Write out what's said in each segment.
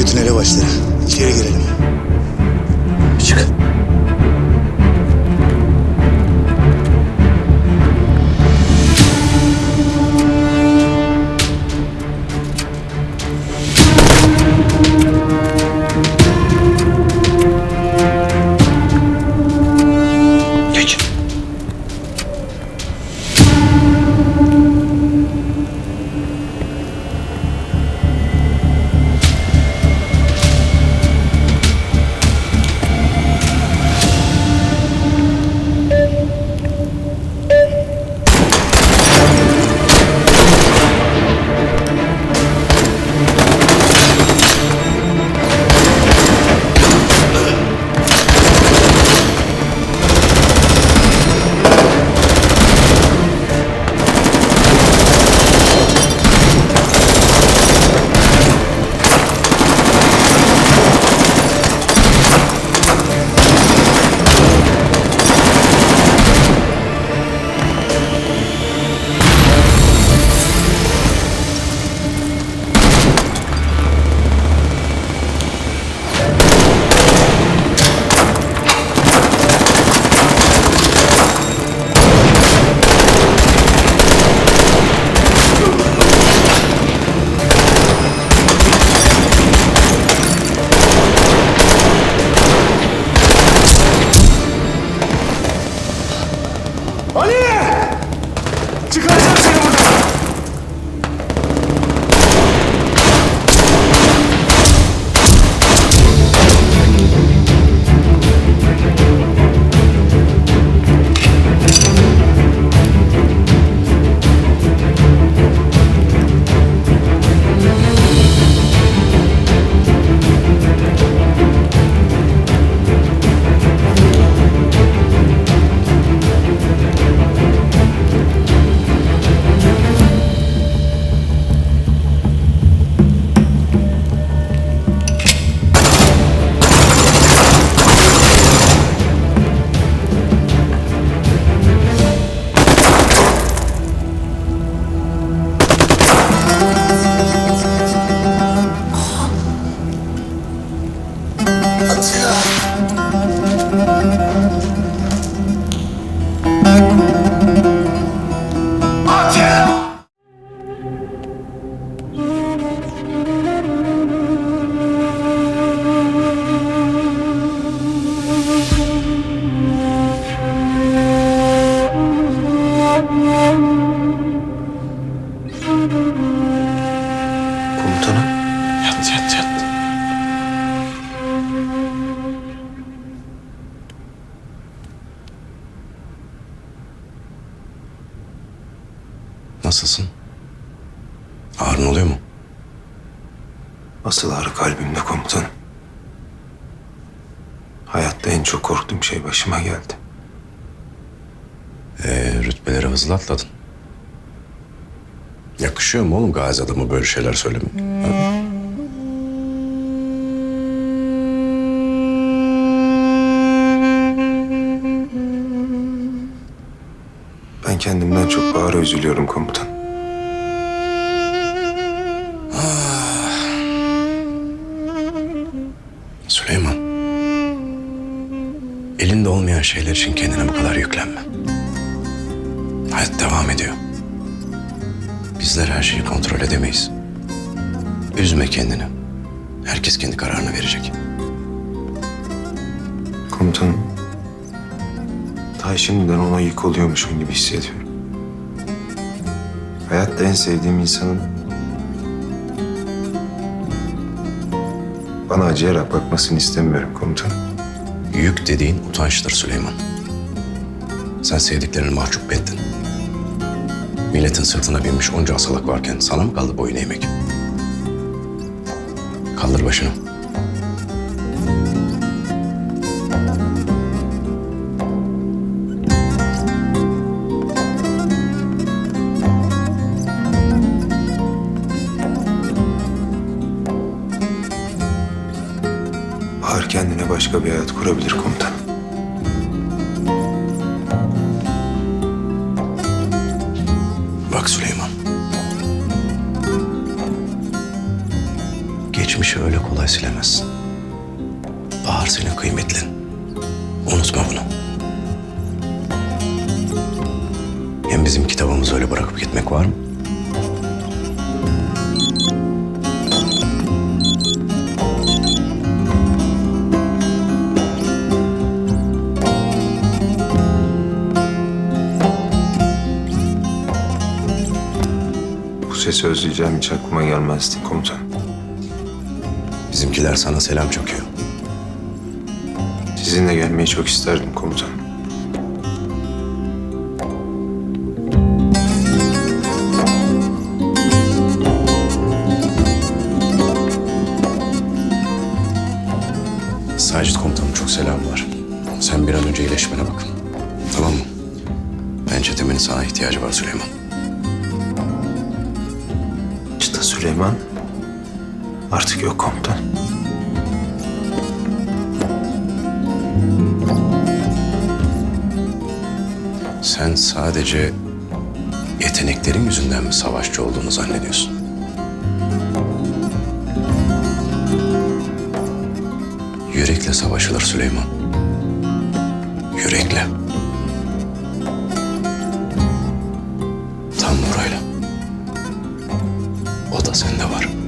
örgütün elebaşları. İçeri girelim. Çık. Ağrın oluyor mu? Asıl ağrı kalbimde komutanım. Hayatta en çok korktuğum şey başıma geldi. Ee, rütbeleri hızlı atladın. Yakışıyor mu oğlum gazi adamı böyle şeyler söylemek? Ha? Ben kendimden çok ağır üzülüyorum komutan. Süleyman. Elinde olmayan şeyler için kendine bu kadar yüklenme. Hayat devam ediyor. Bizler her şeyi kontrol edemeyiz. Üzme kendini. Herkes kendi kararını verecek. Komutanım. Ta şimdiden ona yük oluyormuşum gibi hissediyorum. Hayatta en sevdiğim insanın bana acıyarak bakmasını istemiyorum komutanım. Yük dediğin utançtır Süleyman. Sen sevdiklerini mahcup ettin. Milletin sırtına binmiş onca asalak varken sana mı kaldı boyun eğmek? Kaldır başını. Başka bir hayat kurabilir komutanım. Bak Süleyman. Geçmişi öyle kolay silemezsin. Bahar senin kıymetlin. Unutma bunu. Hem bizim kitabımızı öyle bırakıp gitmek var mı? Sesi özleyeceğim hiç aklıma gelmezdi komutan. Bizimkiler sana selam çakıyor. Sizinle gelmeyi çok isterdim komutan. Sacit komutanım çok selam var. Sen bir an önce iyileşmene bak. Tamam mı? Ben çetemenin sana ihtiyacı var Süleyman. Süleyman artık yok komutan. Sen sadece yeteneklerin yüzünden mi savaşçı olduğunu zannediyorsun? Yürekle savaşılır Süleyman. Yürekle. Da sende var.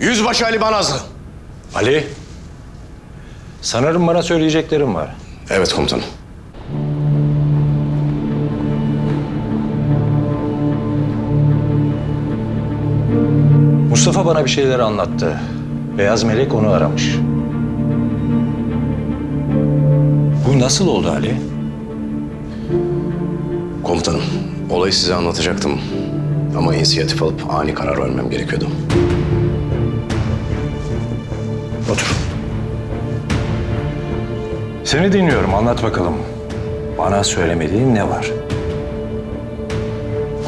Yüzbaşı Ali Banazlı. Ali. Sanırım bana söyleyeceklerim var. Evet komutanım. Mustafa bana bir şeyler anlattı. Beyaz Melek onu aramış. Bu nasıl oldu Ali? Komutanım, olayı size anlatacaktım. Ama inisiyatif alıp ani karar vermem gerekiyordu. Otur. Seni dinliyorum. Anlat bakalım. Bana söylemediğin ne var?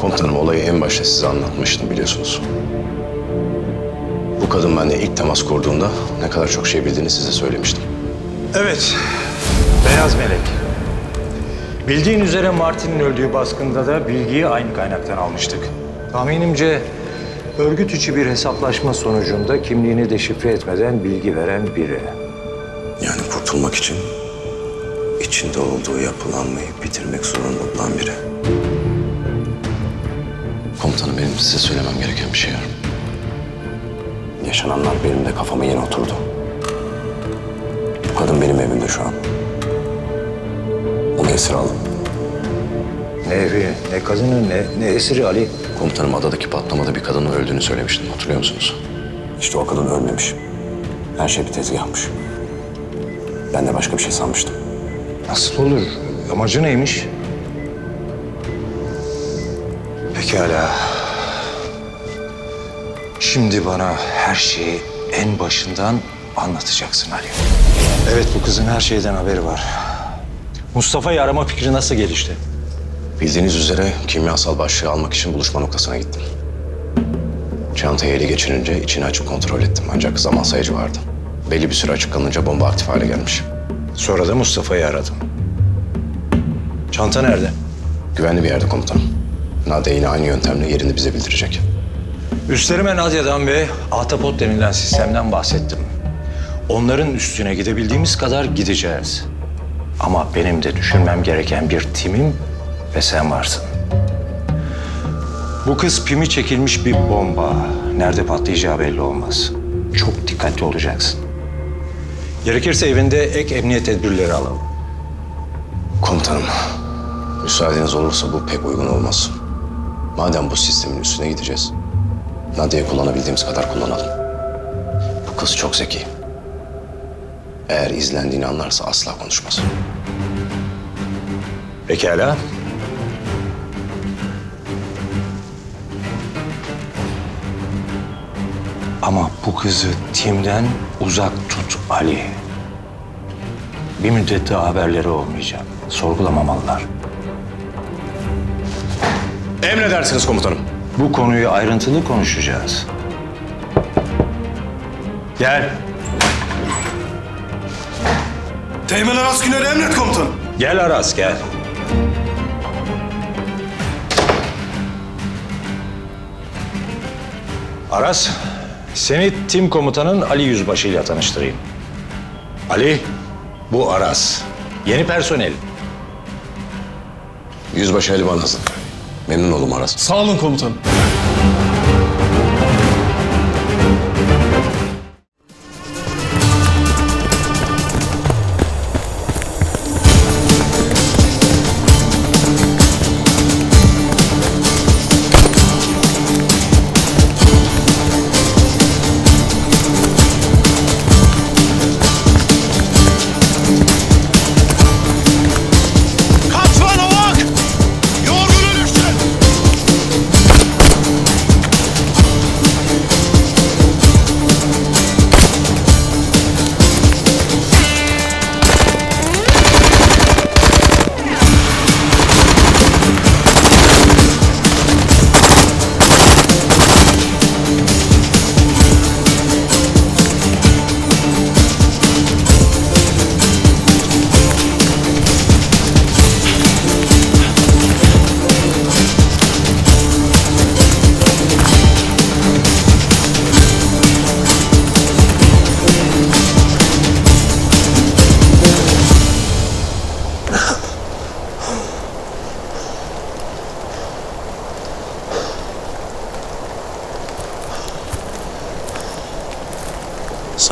Komutanım olayı en başta size anlatmıştım biliyorsunuz. Bu kadın benimle ilk temas kurduğunda ne kadar çok şey bildiğini size söylemiştim. Evet. Beyaz Melek. Bildiğin üzere Martin'in öldüğü baskında da bilgiyi aynı kaynaktan almıştık. Tahminimce örgüt içi bir hesaplaşma sonucunda kimliğini deşifre etmeden bilgi veren biri. Yani kurtulmak için içinde olduğu yapılanmayı bitirmek zorunda olan biri. Komutanım benim size söylemem gereken bir şey var. Yaşananlar benim de kafama yeni oturdu. Bu kadın benim evimde şu an. Onu esir aldım. Ne evi, ne kadını, ne, ne esiri Ali. Komutanım adadaki patlamada bir kadının öldüğünü söylemiştim. Hatırlıyor musunuz? İşte o kadın ölmemiş. Her şey bir tezgahmış. Ben de başka bir şey sanmıştım. Nasıl olur? Amacı neymiş? Pekala. Şimdi bana her şeyi en başından anlatacaksın Ali. Evet bu kızın her şeyden haberi var. Mustafa'yı arama fikri nasıl gelişti? Bildiğiniz üzere kimyasal başlığı almak için buluşma noktasına gittim. Çantayı ele geçirince içini açıp kontrol ettim. Ancak zaman sayıcı vardı. Belli bir süre açık kalınca bomba aktif hale gelmiş. Sonra da Mustafa'yı aradım. Çanta nerede? Güvenli bir yerde komutanım. Nadia yine aynı yöntemle yerini bize bildirecek. Üstlerime Nadia'dan ve Ahtapot denilen sistemden bahsettim. Onların üstüne gidebildiğimiz kadar gideceğiz. Ama benim de düşünmem gereken bir timim ve sen varsın. Bu kız pimi çekilmiş bir bomba. Nerede patlayacağı belli olmaz. Çok dikkatli olacaksın. Gerekirse evinde ek emniyet tedbirleri alalım. Komutanım, müsaadeniz olursa bu pek uygun olmaz. Madem bu sistemin üstüne gideceğiz, Nadia'yı kullanabildiğimiz kadar kullanalım. Bu kız çok zeki. Eğer izlendiğini anlarsa asla konuşmaz. Pekala. Ama bu kızı Tim'den uzak tut Ali. Bir müddet daha haberleri olmayacak. Sorgulamamalılar. Emredersiniz komutanım. Bu konuyu ayrıntılı konuşacağız. Gel. Teğmen Aras Güner'e emret komutanım. Gel Aras gel. Aras, seni tim komutanın Ali Yüzbaşı ile tanıştırayım. Ali, bu Aras. Yeni personel. Yüzbaşı Ali Banazlı. Memnun oldum Aras. Sağ olun komutanım.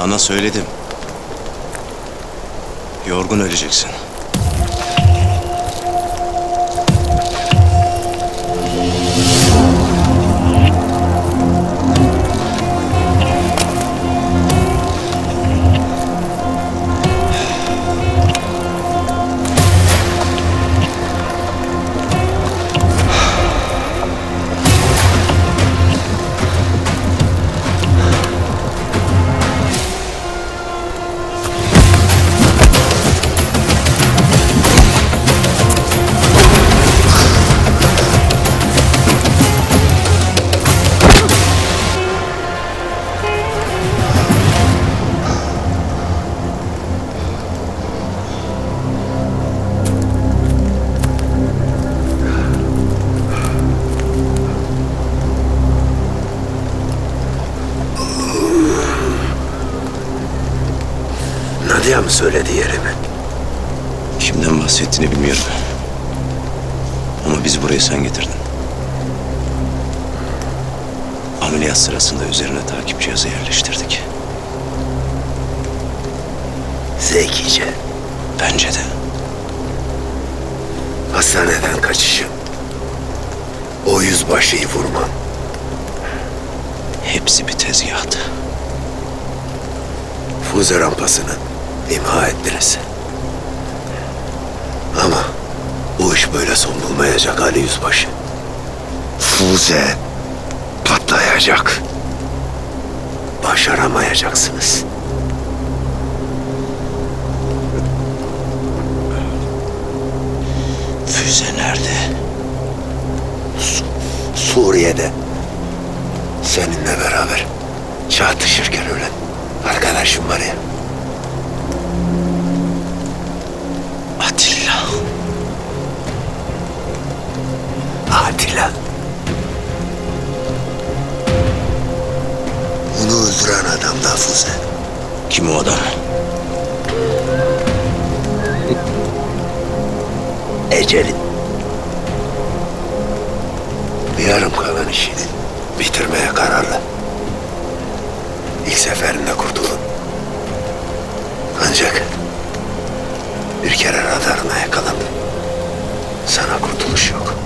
Sana söyledim. Yorgun öleceksin. Mı söyledi yerimi? Kimden bahsettiğini bilmiyorum. Ama bizi buraya sen getirdin. Ameliyat sırasında üzerine takip cihazı yerleştirdik. Zekice. Bence de. Hastaneden kaçışım. O yüzbaşıyı vurmam. Hepsi bir tezgahtı. Fuze rampasını imha ettiniz. Ama bu iş böyle son bulmayacak Ali Yüzbaşı. Fuze patlayacak. Başaramayacaksınız. Füze nerede? Suriye'de seninle beraber çatışırken ölen arkadaşım var ya. Atilla. Onu öldüren adam da Fuze. Kim o adam? Ecelin. Yarım kalan işini bitirmeye kararlı. İlk seferinde kurtulun. Ancak bir kere radarına yakalandım. Sana kurtuluş yok.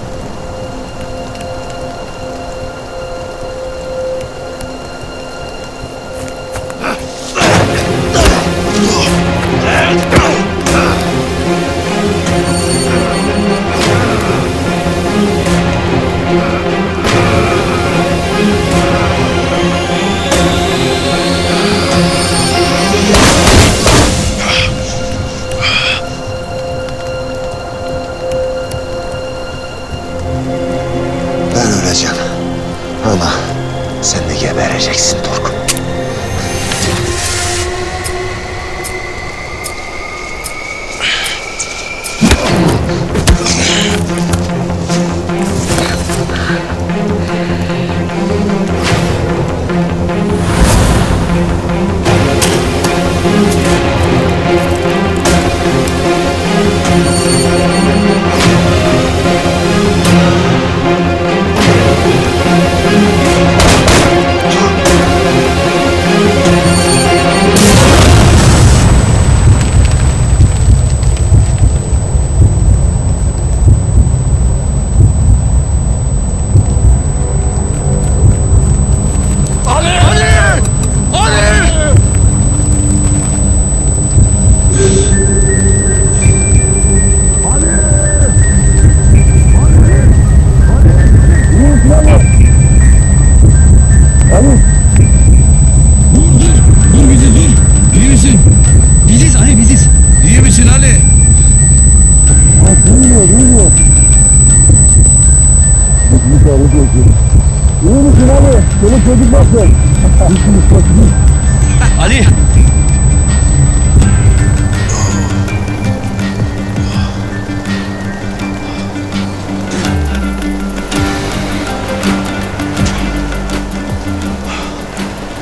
Ali.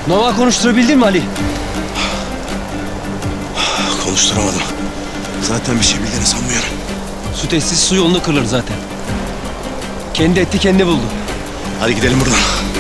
Nova konuşturabildin mi Ali? Konuşturamadım. Zaten bir şey bildiğini sanmıyorum. Su testi su yolunu kırılır zaten. Kendi etti kendi buldu. Hadi gidelim buradan.